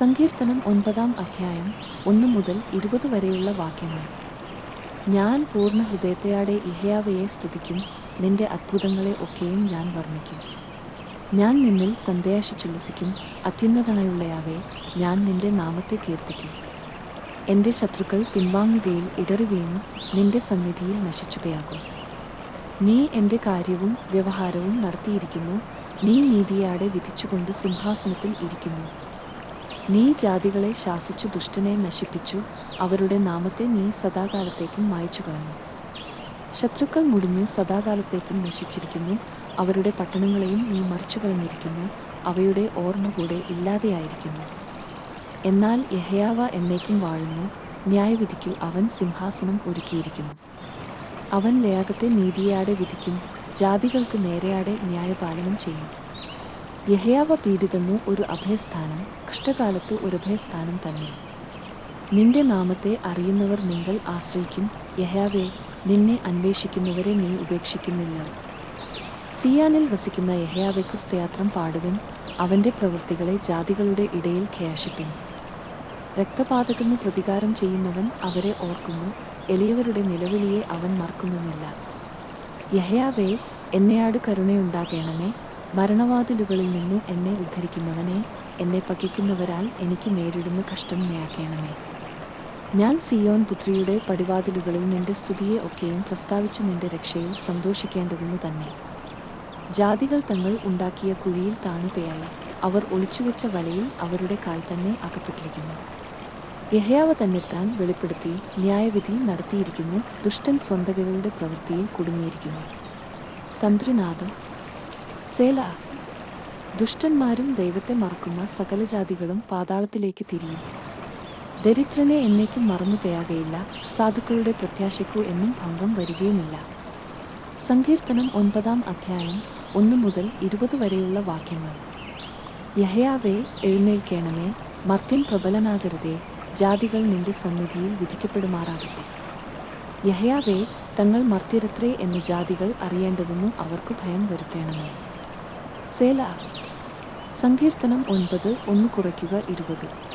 സങ്കീർത്തനം ഒൻപതാം അധ്യായം ഒന്ന് മുതൽ ഇരുപത് വരെയുള്ള വാക്യങ്ങൾ. ഞാൻ പൂർണ ഹൃദയത്തെയാടെ ഇഹയാവയെ സ്തുതിക്കും നിന്റെ അത്ഭുതങ്ങളെ ഒക്കെയും ഞാൻ വർണിക്കും. ഞാൻ നിന്നിൽ സന്ദേശിച്ചുല്ലസിക്കും അത്യുന്നതനായുള്ളയാവെ ഞാൻ നിന്റെ നാമത്തെ കീർത്തിക്കും. എന്റെ ശത്രുക്കൾ പിൻവാങ്ങുകയിൽ ഇടറി വീണു നിന്റെ സന്നിധിയിൽ നശിച്ചുകയാകും നീ എന്റെ കാര്യവും വ്യവഹാരവും നടത്തിയിരിക്കുന്നു നീ നീതിയാടെ വിധിച്ചുകൊണ്ട് സിംഹാസനത്തിൽ ഇരിക്കുന്നു. നീ ജാതികളെ ശാസിച്ചു ദുഷ്ടനെ നശിപ്പിച്ചു അവരുടെ നാമത്തെ നീ സദാകാലത്തേക്കും മായച്ചു കളഞ്ഞു. ശത്രുക്കൾ മുടിഞ്ഞു സദാകാലത്തേക്കും നശിച്ചിരിക്കുന്നു അവരുടെ പട്ടണങ്ങളെയും നീ മറിച്ചു കളഞ്ഞിരിക്കുന്നു അവയുടെ ഓർമ്മ കൂടെ ഇല്ലാതെയായിരിക്കുന്നു. എന്നാൽ യഹയാവ എന്നേക്കും വാഴുന്നു ന്യായവിധിക്കു അവൻ സിംഹാസനം ഒരുക്കിയിരിക്കുന്നു. അവൻ ലയാകത്തെ നീതിയാടെ വിധിക്കും ജാതികൾക്ക് നേരെയാടെ ന്യായപാലനം ചെയ്യും. യഹയാവ പീഡിതമു ഒരു അഭയസ്ഥാനം കഷ്ടകാലത്ത് ഒരു അഭയസ്ഥാനം തന്നെ. നിന്റെ നാമത്തെ അറിയുന്നവർ നിങ്ങൾ ആശ്രയിക്കും യഹയാവെ നിന്നെ അന്വേഷിക്കുന്നവരെ നീ ഉപേക്ഷിക്കുന്നില്ല. സിയാനിൽ വസിക്കുന്ന യഹയാവയ്ക്ക് സ്തയാത്രം പാടുവൻ അവന്റെ പ്രവൃത്തികളെ ജാതികളുടെ ഇടയിൽ ഖയാശിപ്പിൻ. രക്തപാതകന്നു പ്രതികാരം ചെയ്യുന്നവൻ അവരെ ഓർക്കുന്നു എളിയവരുടെ നിലവിളിയെ അവൻ മറക്കുന്നുമില്ല. യഹയാവെ എന്നെയാട് കരുണയുണ്ടാകേണമേ മരണവാതിലുകളിൽ നിന്നും എന്നെ ഉദ്ധരിക്കുന്നവനെ എന്നെ പകിക്കുന്നവരാൽ എനിക്ക് നേരിടുന്ന കഷ്ടം നേയാക്കേണമേ ഞാൻ സിയോൻ പുത്രിയുടെ പടിവാതിലുകളിൽ നിന്റെ സ്തുതിയെ ഒക്കെയും പ്രസ്താവിച്ചു നിന്റെ രക്ഷയിൽ സന്തോഷിക്കേണ്ടതെന്ന് തന്നെ. ജാതികൾ തങ്ങൾ ഉണ്ടാക്കിയ കുഴിയിൽ താണുപയായി അവർ ഒളിച്ചുവെച്ച വലയിൽ അവരുടെ കാൽ തന്നെ അകപ്പെട്ടിരിക്കുന്നു. യഹയാവ തന്നെത്താൻ വെളിപ്പെടുത്തി ന്യായവിധി നടത്തിയിരിക്കുന്നു ദുഷ്ടൻ സ്വന്തകകളുടെ പ്രവൃത്തിയിൽ കുടുങ്ങിയിരിക്കുന്നു. തന്ത്രിനാഥം സേല ദുഷ്ടന്മാരും ദൈവത്തെ മറക്കുന്ന സകല ജാതികളും പാതാളത്തിലേക്ക് തിരിയും. ദരിദ്രനെ എന്നേക്കും മറന്നു പെയ്യാകയില്ല സാധുക്കളുടെ പ്രത്യാശയ്ക്കു എന്നും ഭംഗം വരികയുമില്ല. സങ്കീർത്തനം ഒൻപതാം അധ്യായം ഒന്ന് മുതൽ ഇരുപത് വരെയുള്ള വാക്യങ്ങൾ. യഹയാവേ എഴുന്നേൽക്കേണമേ മർത്യൻ പ്രബലനാകരുതേ ജാതികൾ നിന്റെ സന്നിധിയിൽ വിധിക്കപ്പെടുമാറാകട്ടെ. യഹയാവേ തങ്ങൾ മർത്യരത്രേ എന്ന് ജാതികൾ അറിയേണ്ടതെന്നു അവർക്ക് ഭയം വരുത്തേണമേ. സേല. സങ്കീർത്തനം ഒൻപത് ഒന്ന് കുറയ്ക്കുക ഇരുപത്.